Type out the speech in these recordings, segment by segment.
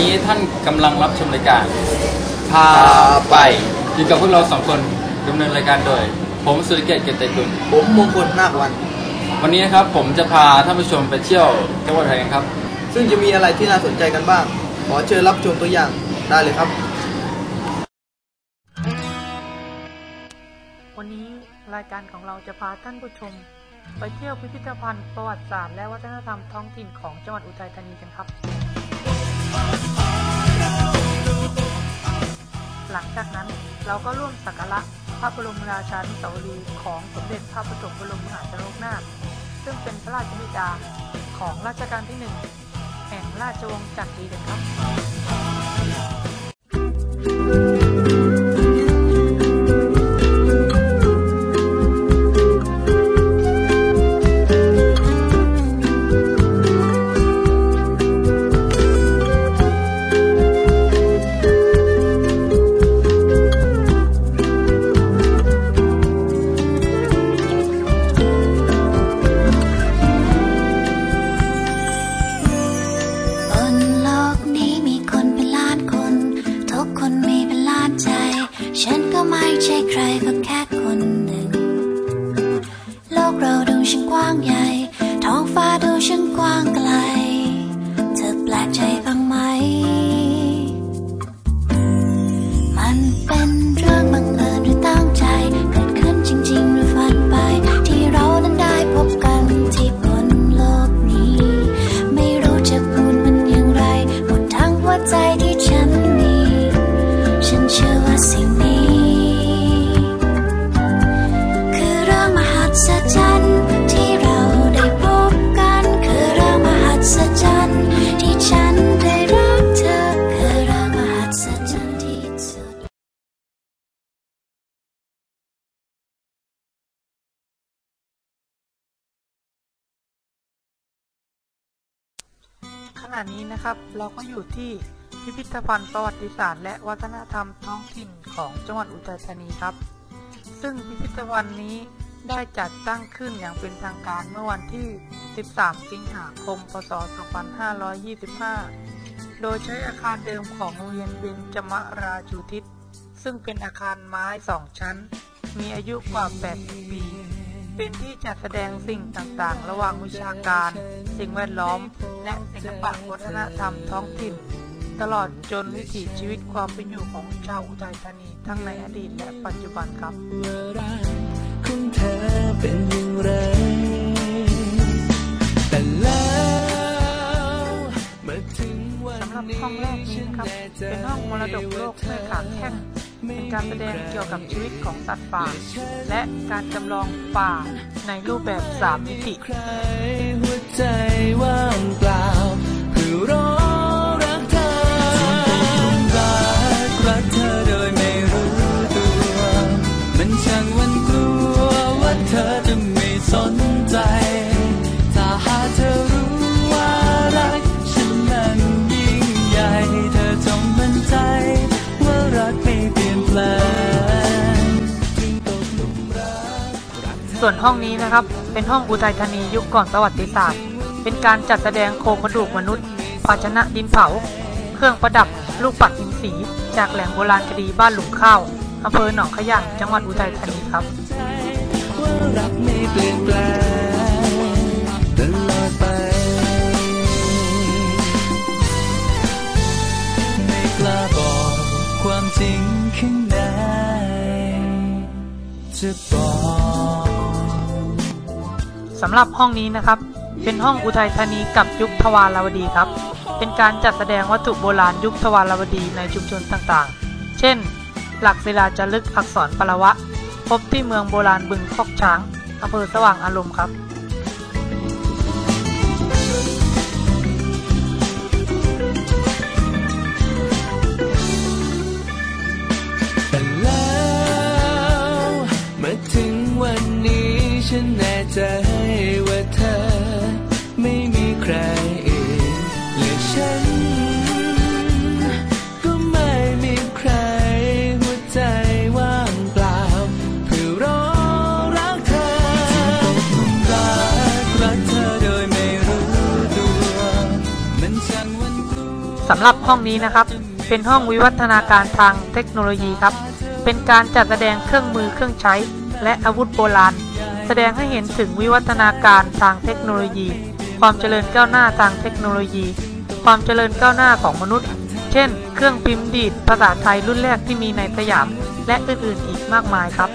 นี้ท่านกำลังรับชมรายการพาไป อยู่กับพวกเราสองคนดำเนินรายการโดย ผมสุริเกียรติเกียรติกุลผมมงคลนาควัน วันนี้นะครับผมจะพาท่านผู้ชมไปเที่ยวจังหวัดอะไรกันครับ ซึ่งจะมีอะไรที่น่าสนใจกันบ้าง ขอเชิญรับชมตัวอย่างได้เลยครับ วันนี้รายการของเราจะพาท่านผู้ชม ไปเที่ยวพิพิธภัณฑ์ประวัติศาสตร์และวัฒนธรรมท้องถิ่นของจังหวัดอุทัยธานีกันครับ หลังจากนั้นเราก็ร่วมสักการะพระบรมราชานุสาวรีย์ของสมเด็จพระปฐมบรมมหาชนกนาถซึ่งเป็นพระราชบิดาของรัชกาลที่หนึ่งแห่งราชวงศ์จักรีกันครับบ ณะนี้นะครับ เราก็อยู่ที่พิพิธภัณฑ์ประวัติศาสตร์และวัฒนธรรมท้องถิ่นของจังหวัดอุทัยธานีครับ ซึ่งพิพิธภัณฑ์นี้ได้จัดตั้งขึ้นอย่างเป็นทางการเมื่อวันที่ 13 สิงหาคม พศ 2525 โดยใช้อาคารเดิมของโรงเรียนเบญจมราชูทิศ ซึ่งเป็นอาคารไม้สองชั้น มีอายุกว่า 8 ปี เป็นที่จัดแสดงสิ่งต่างๆ ระหว่างวิชาการ สิ่งแวดล้อม และศิลปะวัฒนธรรมท้องถิ่น ตลอดจนวิถีชีวิตความเป็นอยู่ของชาวอุทัยธานีทั้งในอดีตและปัจจุบันครับว่ารักของเธอเป็นอย่างไรแต่แล้วเมื่อถึงวันสำหรับนี้ห้องแรกนี้นะครับ เป็นห้องมรดกโลกแม่ขาแข้ง เป็นการแสดงเกี่ยวกับชีวิตของสัตว์ป่า และการจำลองป่าในรูปแบบสามมิติ ส่วนห้องนี้นะครับ เป็นห้องอุทัยธานียุคก่อนประวัติศาสตร์ เป็นการจัดแสดงโครงกระดูกมนุษย์ ภาชนะดินเผา เครื่องประดับ ลูกปัดหินสี จากแหล่งโบราณคดีบ้านหลุมข้าวอำเภอหนองขยางจังหวัดอุทัยธานีครับความจริงข้างในจะบอก สำหรับห้องนี้นะครับ เป็นห้องอุทัยธานีกับยุคทวารวดีครับ เป็นการจัดแสดงวัตถุโบราณยุคทวารวดีในชุมชนต่างๆ เช่น หลักศิลาจารึกอักษรปละวะ พบที่เมืองโบราณบึงคอกช้างอำเภอสว่างอารมณ์ครับ สำหรับห้องนี้นะครับ เป็นห้องวิวัฒนาการทางเทคโนโลยีครับ เป็นการจัดแสดงเครื่องมือเครื่องใช้ และอาวุธโบราณ แสดงให้เห็นถึงวิวัฒนาการทางเทคโนโลยี ความเจริญก้าวหน้าทางเทคโนโลยี ความเจริญก้าวหน้าของมนุษย์ เช่น เครื่องพิมพ์ดีดภาษาไทยรุ่นแรกที่มีในสยาม และอื่นๆอีกมากมายครับ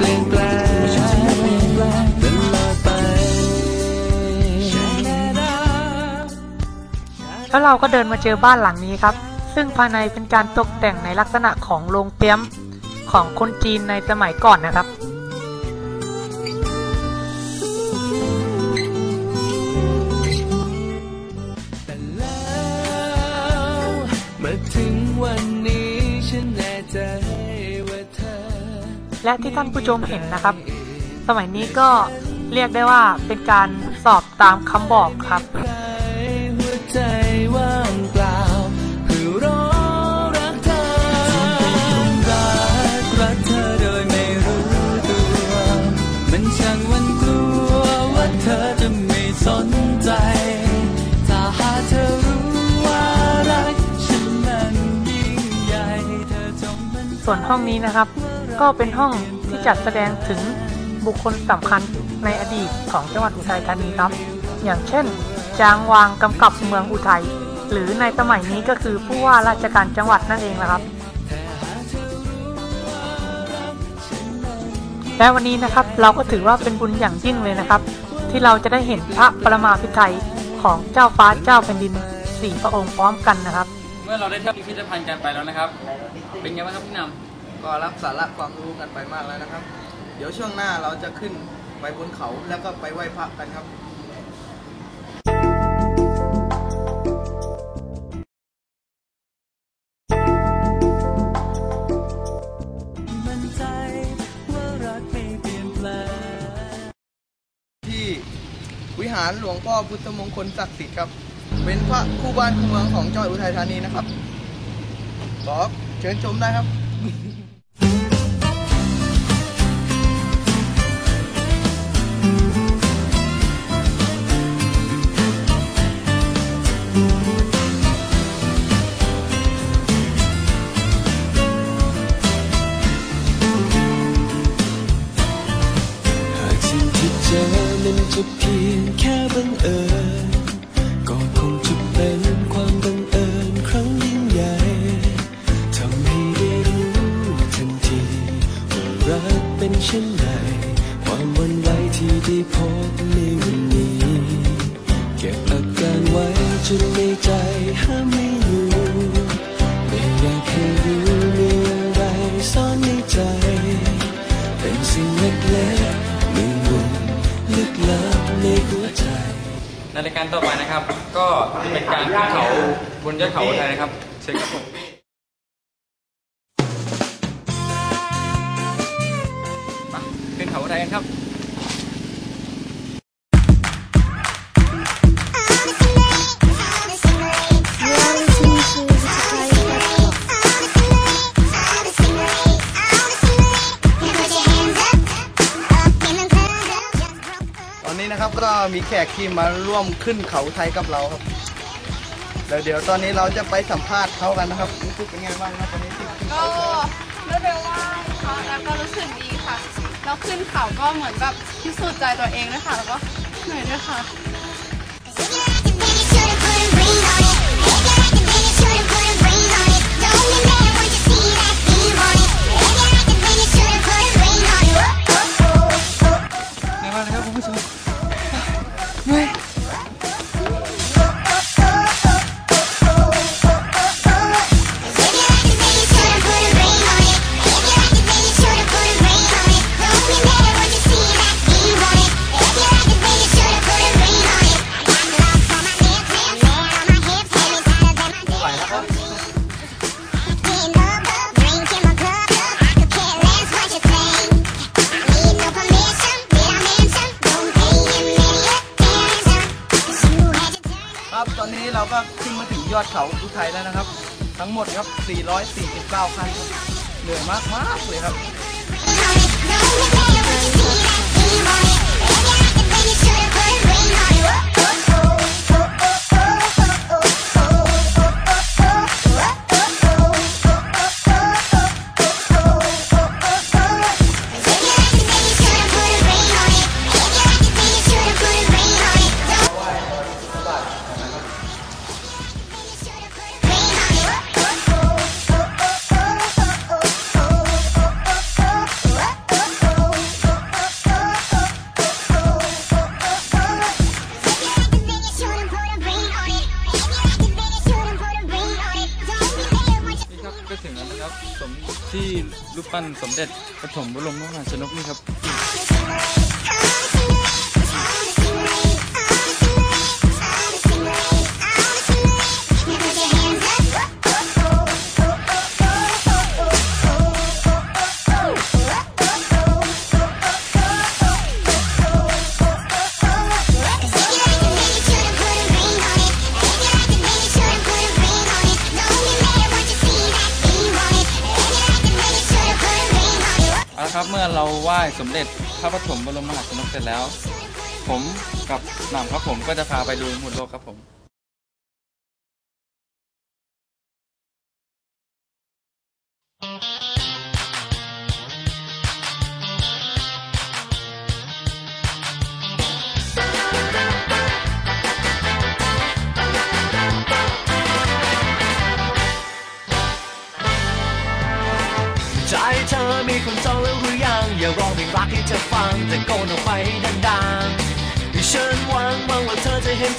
ปลี่ยนแปลงตลอดไปแล้วเราก็เดินมาเจอบ้านหลังนี้ครับ ซึ่งภายในเป็นการตกแต่งในลักษณะของโรงเตี้ยมของคนจีนในสมัยก่อนนะครับ และที่ท่านผู้ชมเห็นนะครับ สมัยนี้ก็เรียกได้ว่าเป็นการสอบตามคำบอกครับส่วนห้องนี้นะครับ ก็เป็นห้องที่จัดแสดงถึงบุคคลสำคัญในอดีตของจังหวัดอุทัยธานีครับ อย่างเช่น จางวางกำกับเมืองอุทัย หรือในสมัยนี้ก็คือผู้ว่าราชการจังหวัดนั่นเองนะครับ และวันนี้นะครับเราก็ถือว่าเป็นบุญอย่างยิ่งเลยนะครับ ที่เราจะได้เห็นพระประมาพิไทยของเจ้าฟ้าเจ้าแผ่นดินสี่พระองค์พร้อมกันนะครับ เมื่อเราได้เที่ยวพิพิธภัณฑ์กันไปแล้วนะครับ เป็นไงบ้างครับพี่นำ ก็รับสาระความรู้กันไปมากแล้วนะครับ เดี๋ยวช่วงหน้าเราจะขึ้นไปบนเขาแล้วก็ไปไหว้พระกันครับ ที่วิหารหลวงพ่อพุทธมงคลศักดิ์สิทธิ์ครับ เป็นพระคู่บ้านคู่เมืองของจังหวัดอุทัยธานีนะครับขอเชิญชมได้ครับ เพียงแค่บังเอิญำในรายการต่อไปนะครับ ก็จะเป็นการขึ้นเขาบนยอดเขาไทยนะครับเชิญครับผม มีแขกที่มาร่วมขึ้นเขาไทยกับเราครับ เดี๋ยวเดี๋ยวตอนนี้เราจะไปสัมภาษณ์เขากันนะครับรู้สึกเป็นไงบ้างครับตอนนี้ที่ขึ้นก็เขารวดเร็วมากค่ะแล้วก็รู้สึกดีค่ะแล้วขึ้นเขาก็เหมือนแบบพิสูจน์ใจตัวเองด้วยค่ะแล้วก็เหนื่อยด้วยค่ะ ครับทั้งหมดครับ 449 ขั้นครับเหนื่อยมากมากเลยครับ ที่รูปปั้นสมเด็จปฐมบรมมหาชนกนี่ครับ ครับเมื่อเราไหว้สมเด็จพระปฐมบรมมหาชนกเสร็จแล้ว ผมกับหน่ำครับผมก็จะพาไปดูหมุดโลกครับผม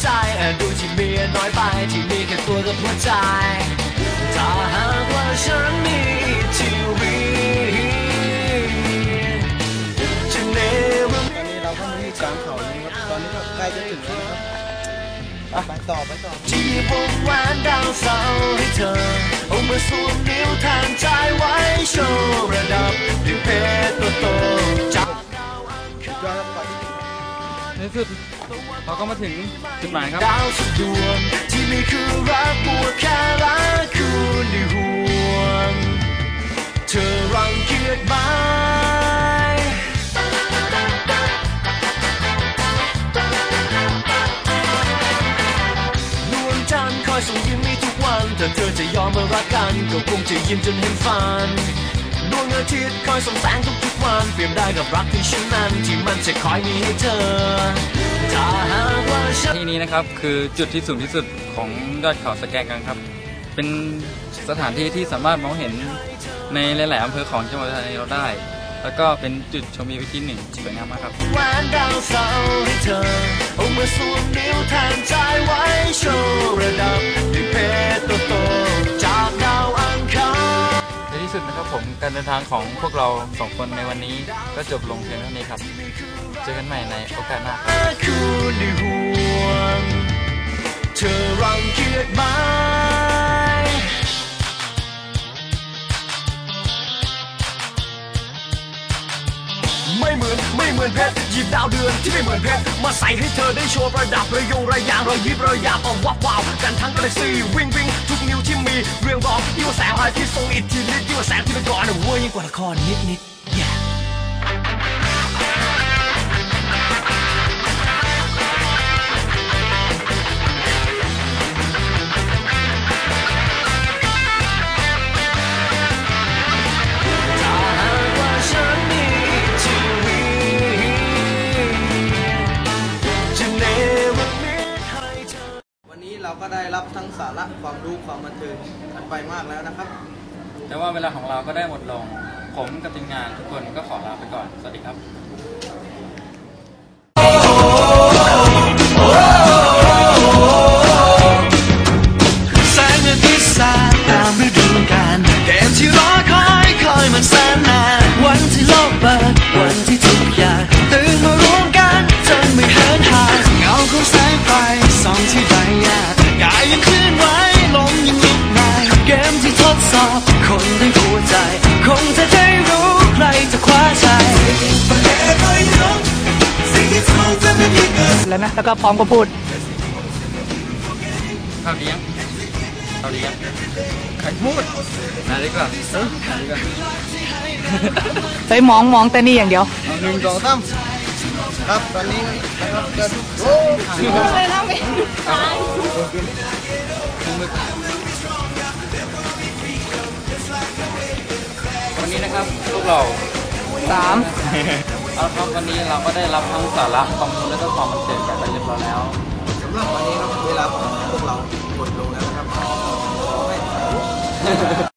ใจดูที่มีน้อยไปที่มีแค่ตัวกับหัวใจ ถ้าหากว่าฉันมีชีวิตจะเนรมิตอนนี้เราก็มีกลางเขาแล้วนะครับตอนนี้ก็ใกล้จะถึงแล้วครับไปต่อไปต่อที่วงแหวนดาวเสาให้เธอเอามาสวมนิ้วแทนใจไว้โชว์ระดับด้วยเพชรตัวโตจากยอดครับก่อนที่ถึงในสุด เราก็มาถึงจุดหมายครับ ดาวสุดดวงที่มีคือรักบวกแค่รักคุณในห่วง เธอรังเกียจไหมดวงจันทร์คอยส่งยิ้มให้ทุกวัน ถ้าเธอจะยอมมารักกัน ก็คงจะยิ้มจนเห็นฝัน ดวงอาทิตย์คอยส่องแสงทุกๆวันเปรียบได้กับรักที่ฉันนั้นที่มันจะคอยมีให้เธอถ้าหากว่าฉันที่นี้นะครับคือจุดที่สูงที่สุดของยอดเขาสแกกันครับ เป็นสถานที่ที่สามารถมองเห็นในหลาย ๆอำเภอของจังหวัดอุทัยธานีเราได้ แล้วก็เป็นจุดชมวิววิธีหนึ่งสวยงามมากครับแหวนดาวเสาให้เธอเอามาสวมนิ้วแทนใจไว้ การเดินทางของพวกเราสองคนในวันนี้ก็จบลงเพียงเท่านี้ครับ เจอกันใหม่ในโอกาสหน้าครับคุณในห่วงเธอรังเกียจไหมไม่เหมือนไม่เหมือนเพชรหยิบดาวเดือนที่ไม่เหมือนเพชรมาใส่ให้เธอได้โชว์ประดับระยงระยางรอยยิบระยาเอาวับวาวกันทั้งกระซีวิ่งวิ่งทุกนิ้วที่มีเรื่อง ว่าแสงอาทิตย์ทรงอิทธิฤทธิ์ยิ่งกว่าแสงที่เป็นก่อนเวยิ่งกว่าละครนิดนิด เราก็ได้รับทั้งสาระความรู้ความบันเทิงกันไปมากแล้วนะครับ แต่ว่าเวลาของเราก็ได้หมดลง ผมกับทีมงานทุกคนก็ขอลาไปก่อน สวัสดีครับ อบคนด้วยหัวใจ คงจะได้รู้ใครจะคว้าชัยแล้วนะแล้วก็พร้อมก็พูดข้าวเลี้ยงข้าวเลี้ยงไข่พูดมาดีกว่าเออมาดีกว่าเฮ้ยมองมองแต่นี่อย่างเดียวเอาหนึ่งสองสามครับตอนนี้นะครับเกิดโอ้ เรา สามเอาละครับวันนี้เราก็ได้รับทั้งสาระความรู้และก็ความบันเทิงกันไปเรียบร้อยแล้ว สำหรับวันนี้ครับเวลาของพวกเราหมดลงแล้วนะครับ